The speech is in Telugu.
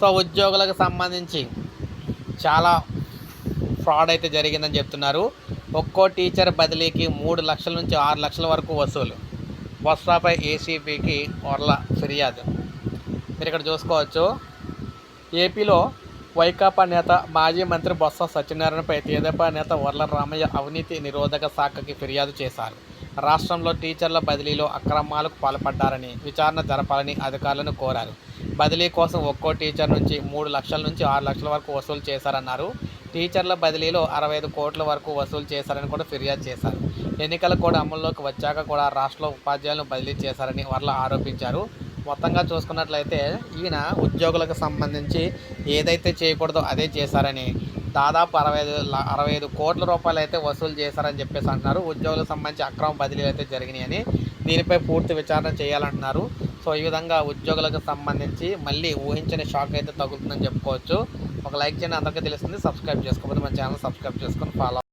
సో ఉద్యోగులకు సంబంధించి చాలా ఫ్రాడ్ అయితే జరిగిందని చెప్తున్నారు. ఒక్కో టీచర్ బదిలీకి మూడు లక్షల నుంచి ఆరు లక్షల వరకు వసూలు. బొత్సాపై ఏసీపీకి వర్ల ఫిర్యాదు. మీరు ఇక్కడ చూసుకోవచ్చు. ఏపీలో వైకాపా నేత మాజీ మంత్రి బొత్స సత్యనారాయణపై తెదేపా నేత వర్ల రామయ్య అవినీతి నిరోధక శాఖకి ఫిర్యాదు చేశారు. రాష్ట్రంలో టీచర్ల బదిలీలో అక్రమాలకు పాల్పడ్డారని విచారణ జరపాలని అధికారులను కోరారు. బదిలీ కోసం ఒక్కో టీచర్ నుంచి మూడు లక్షల నుంచి ఆరు లక్షల వరకు వసూలు చేశారన్నారు. టీచర్ల బదిలీలో అరవై ఐదు కోట్ల వరకు వసూలు చేశారని కూడా ఫిర్యాదు చేశారు. ఎన్నికలు కూడా అమల్లోకి వచ్చాక కూడా రాష్ట్రంలో ఉపాధ్యాయులను బదిలీ చేశారని వర్ల ఆరోపించారు. మొత్తంగా చూసుకున్నట్లయితే ఈయన ఉద్యోగులకు సంబంధించి ఏదైతే చేయకూడదో అదే చేశారని దాదాపు అరవై ఐదు అరవై ఐదు కోట్ల రూపాయలు అయితే వసూలు చేశారని చెప్పేసి అంటున్నారు. ఉద్యోగులకు సంబంధించి అక్రమ బదిలీలు అయితే జరిగినాయని దీనిపై పూర్తి విచారణ చేయాలంటున్నారు సో ఈ విధంగా ఉద్యోగులకు సంబంధించి మళ్ళీ ఊహించని షాక్ అయితే తగులుతుందని చెప్పుకోవచ్చు. ఒక లైక్ చేయండి అందరికీ తెలుస్తుంది. సబ్స్క్రైబ్ చేసుకోకపోతే మన ఛానల్ సబ్స్క్రైబ్ చేసుకొని ఫాలో